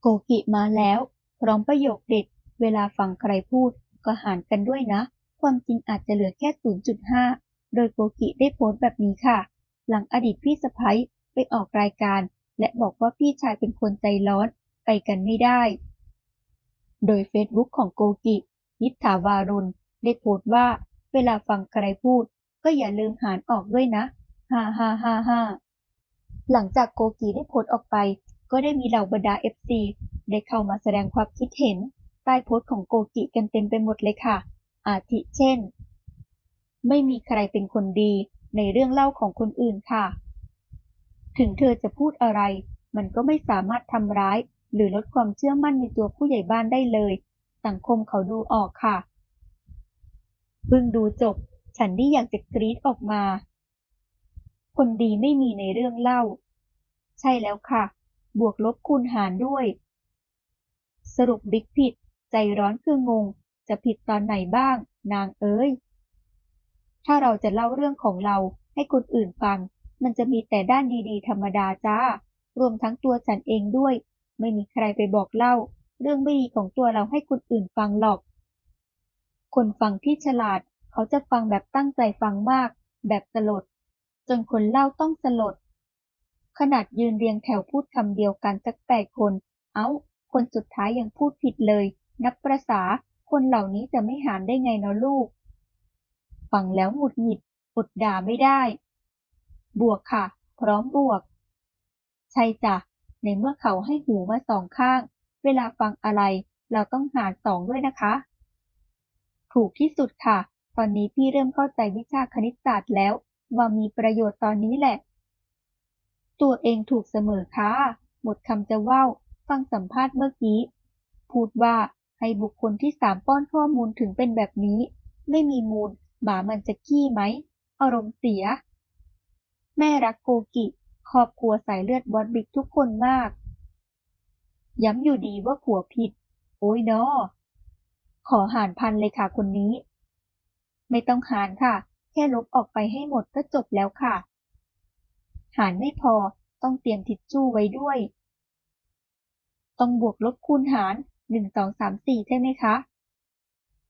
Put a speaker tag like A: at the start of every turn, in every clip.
A: โกกิมาแล้ว พร้อมประโยคเด็ด เวลาฟังใครพูด ก็หารกันด้วยนะ ความจริงอาจจะเหลือแค่ 0.5 โดยโกกิได้โพสต์แบบนี้ค่ะ หลังอดีตพี่สะพ้ยไปออกรายการ และบอกว่าพี่ชายเป็นคนใจร้อน ไปกันไม่ได้ โดยเฟซบุ๊กของโกกิ นิษฐาวารุณ ได้โพสต์ว่า เวลาฟังใครพูด ก็อย่าลืมหารออกด้วยนะ ฮ่าฮ่าฮ่าฮ่าหลังจากโกกิได้โพสต์ออกไป ก็ได้มีเหล่าบรรดา FC ได้เข้ามาแสดงความคิดเห็น ใต้โพสต์ของโกกิกันเต็มไปหมดเลยค่ะ อาทิเช่น ไม่มีใครเป็นคนดีในเรื่องเล่าของคนอื่นค่ะ ถึงเธอจะพูดอะไร มันก็ไม่สามารถทำร้าย หรือลดความเชื่อมั่นในตัวผู้ใหญ่บ้านได้เลย สังคมเขาดูออกค่ะ เพิ่งดูจบ ฉันนี่อยากจะกรี๊ดออกมา คนดีไม่มีในเรื่องเล่า ใช่แล้วค่ะ บวกลบคูณหารด้วย สรุปบิ๊กผิด ใจร้อนคืองง จะผิดตอนไหนบ้าง นางเอ้ย ถ้าเราจะเล่าเรื่องของเราให้คนอื่นฟัง มันจะมีแต่ด้านดีๆ ธรรมดาจ้า รวมทั้งตัวฉันเองด้วย ไม่มีใครไปบอกเล่า เรื่องไม่ดีของตัวเราให้คนอื่นฟังหรอก คนฟังที่ฉลาด เขาจะฟังแบบตั้งใจฟังมาก แบบสลด จนคนเล่าต้องสลด ขนาดยืนเรียงแถวพูดคำเดียวกันสักแปดคน เอ้า คนสุดท้ายยังพูดผิดเลย นับประษา คนเหล่านี้จะไม่หารได้ไงเนาะลูก ฟังแล้วหงุดหงิดอดด่าไม่ได้ บวกค่ะ พร้อมบวก ใช่จ้ะ ในเมื่อเขาให้หูมาสองข้าง เวลาฟังอะไร เราต้องหารสองด้วยนะคะ ถูกที่สุดค่ะ ตอนนี้พี่เริ่มเข้าใจวิชาคณิตศาสตร์แล้ว ว่ามีประโยชน์ตอนนี้แหละ ตัวเองถูกเสมอค่ะ หมดคำจะว่าฟังสัมภาษณ์เมื่อกี้ พูดว่าให้บุคคลที่สามป้อนข้อมูลถึงเป็นแบบนี้ ไม่มีมูล หมามันจะขี้ไหม อารมณ์เสีย แม่รักโกกิ ครอบครัวสายเลือดบอสบิ๊กทุกคนมาก ย้ำอยู่ดีว่าผัวผิด โอ้ยเนาะขอหารพันเลยค่ะคนนี้ ไม่ต้องหารค่ะ แค่ลบออกไปให้หมดก็จบแล้วค่ะ หารไม่พอต้องเตรียมทิชชู่ไว้ด้วย ต้องบวกลบคูณหารหนึ่งสองสามสี่ใช่ไหมคะ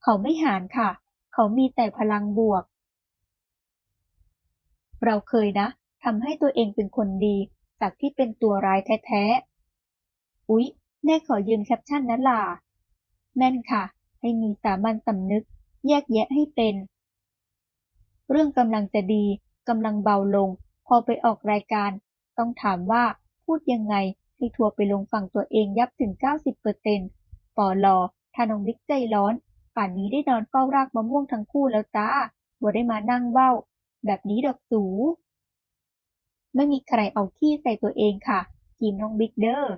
A: เขาไม่หารค่ะ เขามีแต่พลังบวก เราเคยนะทำให้ตัวเองเป็นคนดีจากที่เป็นตัวร้ายแท้ๆ อุ๊ย แม่ขอยืมแคปชั่นนะล่ะ แม่นค่ะ ให้มีสามัญสำนึก แยกแยะให้เป็น เรื่องกำลังจะดีกำลังเบาลง อไปออกรายการ ต้องถามว่าพูดยังไงให้ทัวร์ไปลงฝั่งตัวเองยับถึง 90เปอร์เซ็นต์ปอลอทานงบิ๊กใจร้อน ป่านนี้ได้นอนเฝ้ารากมะม่วงทั้งคู่แล้วจ้าบ่ได้มานั่งเว้า แบบนี้ดอกสูไม่มีใครเอาขี้ใส่ตัวเองค่ะทีมน้องบิ๊กเดอร์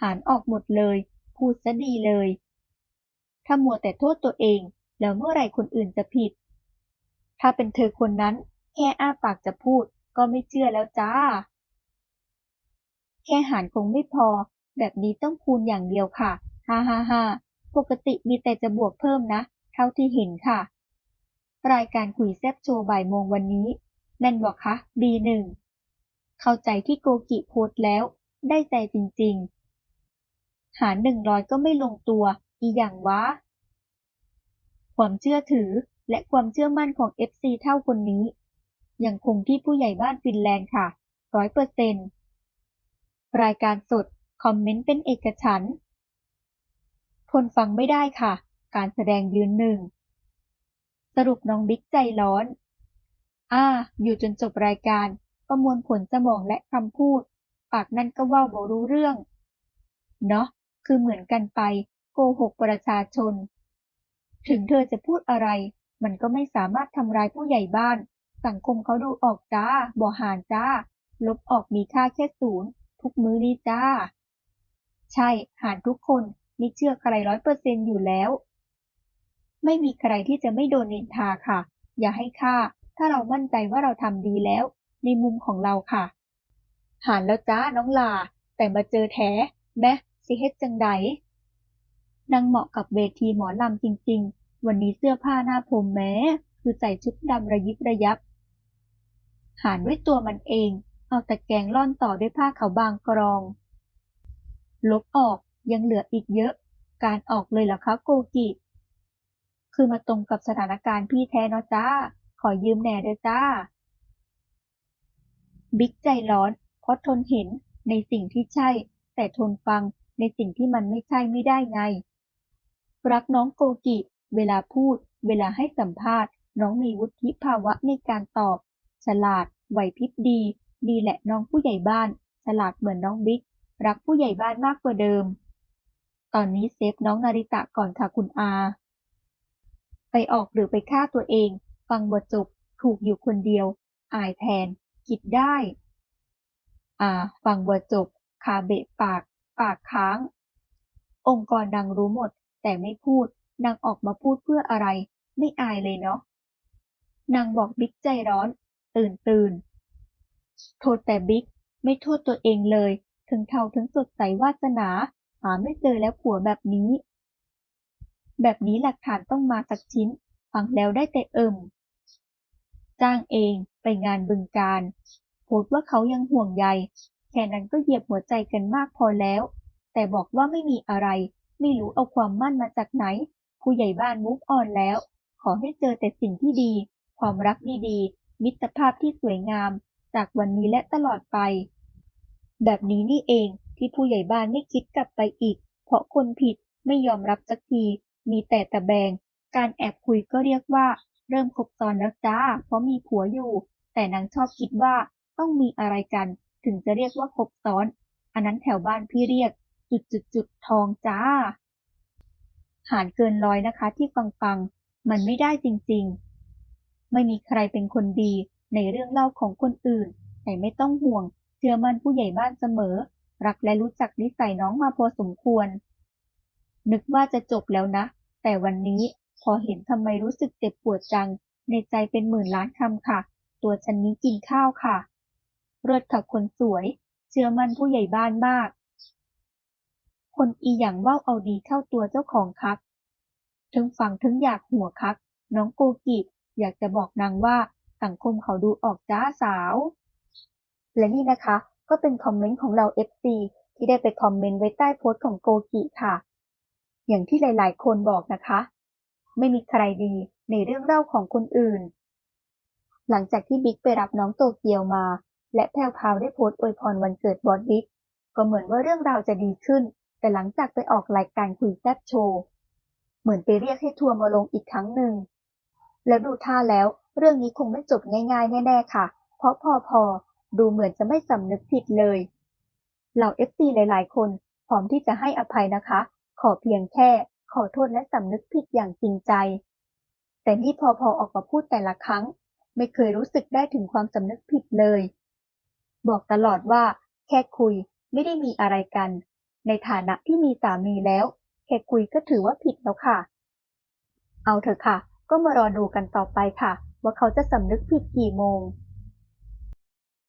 A: หารออกหมดเลย พูดซะดีเลย ถ้ามัวแต่โทษตัวเอง แล้วเมื่อไรคนอื่นจะผิด ถ้าเป็นเธอคนนั้น แค่อ้าปากจะพูด ก็ไม่เชื่อแล้วจ้า แค่หารคงไม่พอ แบบนี้ต้องคูณอย่างเดียวค่ะ ฮ่าฮ่าฮ่าปกติมีแต่จะบวกเพิ่มนะ เท่าที่เห็นค่ะ รายการคุยแซบโชว์บ่ายโมงวันนี้ แม่นบอกคะ B1 เข้าใจที่โกกิโพสแล้ว ได้ใจจริงๆ หารหนึ่งร้อยก็ไม่ลงตัว อีอย่างวะ ความเชื่อถือและความเชื่อมั่นของ FC เท่าคนนี้ ยังคงที่ผู้ใหญ่บ้านฟินแลนด์ค่ะ ร้อยเปอร์เซ็นต์รายการสด คอมเมนต์เป็นเอกฉันทนฟังไม่ได้ค่ะ การแสดงยืนหนึ่ง สรุปน้องบิ๊กใจร้อน อ่า อยู่จนจบรายการประมวลผลสมองและคำพูด ปากนั่นก็ว่าบรู้เรื่อง เนาะคือเหมือนกันไป โกหกประชาชน ถึงเธอจะพูดอะไร มันก็ไม่สามารถทำร้ายผู้ใหญ่บ้าน สังคมเขาดูออกจ้าบ่หารจ้า ลบออกมีค่าแค่ศูนย์ทุกมื้อนี้จ้า ใช่ หารทุกคนไม่เชื่อใครร้อยเปอร์เซ็นอยู่แล้ว ไม่มีใครที่จะไม่โดนนินทาค่ะ อย่าให้ค่า ถ้าเรามั่นใจว่าเราทำดีแล้ว ในมุมของเราค่ะ หารแล้วจ้าน้องลา แต่มาเจอแท้แม่สิเฮ็ดจังใดนางเหมาะกับเวทีหมอลำจริง ๆ วันนี้เสื้อผ้าหน้าผมแม้ คือใส่ชุดดำระยิบระยับ หารด้วยตัวมันเอง เอาตะแกรงล่อนต่อด้วยผ้าขาวบางกรอง ลบออกยังเหลืออีกเยอะ การออกเลยเหรอคะโกกิ คือมาตรงกับสถานการณ์พี่แท้เนาะจ้า ขอยืมแหน่เด้อจ้า บิ๊กใจร้อน เพราะทนเห็นในสิ่งที่ใช่ แต่ทนฟังในสิ่งที่มันไม่ใช่ไม่ได้ไง รักน้องโกกิ เวลาพูด เวลาให้สัมภาษณ์ น้องมีวุฒิภาวะในการตอบ ฉลาด ไหวพริบดี ดีแหละน้องผู้ใหญ่บ้าน ฉลาดเหมือนน้องบิ๊ก รักผู้ใหญ่บ้านมากกว่าเดิม ตอนนี้เซฟน้องนาริตะก่อนค่ะคุณอา ไปออกหรือไปฆ่าตัวเอง ฟังบทจบ ถูกอยู่คนเดียว อายแทน คิดได้ อ่า ฟังบทจบ คาเบะปาก ปากค้าง องค์กรดังรู้หมด แต่ไม่พูด นางออกมาพูดเพื่ออะไร ไม่อายเลยเนาะนางบอกบิ๊กใจร้อน ตื่นตื่นโทษแต่บิ๊ก ไม่โทษตัวเองเลย ถึงเท่าถึงสดใสวาสนา หาไม่เจอแล้วผัวแบบนี้ แบบนี้หลักฐานต้องมาสักชิ้น ฟังแล้วได้แต่เอิมจ้างเองไปงานบึงการโพสว่าเขายังห่วงใย แค่นั้นก็เหยียบหัวใจกันมากพอแล้ว แต่บอกว่าไม่มีอะไร ไม่รู้เอาความมั่นมาจากไหน ผู้ใหญ่บ้านมุกอ่อนแล้ว ขอให้เจอแต่สิ่งที่ดี ความรักดีๆ มิตรภาพที่สวยงาม จากวันนี้และตลอดไป แบบนี้นี่เองที่ผู้ใหญ่บ้านไม่คิดกลับไปอีก เพราะคนผิดไม่ยอมรับสักที มีแต่ตะแบง การแอบคุยก็เรียกว่า เริ่มคบซ้อนแล้วจ้า เพราะมีผัวอยู่ แต่นางชอบคิดว่าต้องมีอะไรกัน ถึงจะเรียกว่าคบซ้อน อันนั้นแถวบ้านพี่เรียก จุดจุดจุดทองจ้า หารเกินร้อยนะคะที่ฟังฟัง มันไม่ได้จริง ๆ ไม่มีใครเป็นคนดีในเรื่องเล่าของคนอื่น แต่ไม่ต้องห่วง เชื่อมั่นผู้ใหญ่บ้านเสมอ รักและรู้จักนิสัยน้องมาพอสมควร นึกว่าจะจบแล้วนะ แต่วันนี้พอเห็นทำไมรู้สึกเจ็บปวดจัง ในใจเป็นหมื่นล้านคำค่ะ ตัวฉันนี้กินข้าวค่ะเลิศค่ะคนสวย เชื่อมั่นผู้ใหญ่บ้านมาก คนอีหยังว่าเอาดีเข้าตัวเจ้าของครับ ถึงฟังถึงอยากหัวครับ น้องโกกิ อยากจะบอกนางว่าสังคมเขาดูออกจ้าสาว และนี่นะคะ ก็เป็นคอมเมนต์ของเรา FC ที่ได้ไปคอมเมนต์ไว้ใต้โพสต์ของโกกิค่ะ อย่างที่หลายๆ คนบอกนะคะ ไม่มีใครดีในเรื่องเล่าของคนอื่น หลังจากที่บิ๊กไปรับน้องโตเกียวมา และแพรวพาวได้โพสต์อวยพรวันเกิดบอสบิ๊กก็เหมือนว่าเรื่องราวจะดีขึ้น แต่หลังจากไปออกรายการคุยแซ่บโชว์ เหมือนไปเรียกให้ทัวร์มาลงอีกครั้งหนึ่ง แล้วดูท่าแล้ว เรื่องนี้คงไม่จบง่ายๆ แน่ๆค่ะ เพราะพอพอดูเหมือนจะไม่สำนึกผิดเลย เหล่า FC หลายๆ คนพร้อมที่จะให้อภัยนะคะ ขอเพียงแค่ ขอโทษและสำนึกผิดอย่างจริงใจ แต่นี่พอพอออกมาพูดแต่ละครั้ง ไม่เคยรู้สึกได้ถึงความสำนึกผิดเลย บอกตลอดว่า แค่คุยไม่ได้มีอะไรกัน ในฐานะที่มีสามีแล้ว แค่คุยก็ถือว่าผิดแล้วค่ะ เอาเถอะค่ะ ก็มารอดูกันต่อไปค่ะ ว่าเขาจะสำนึกผิดกี่โมง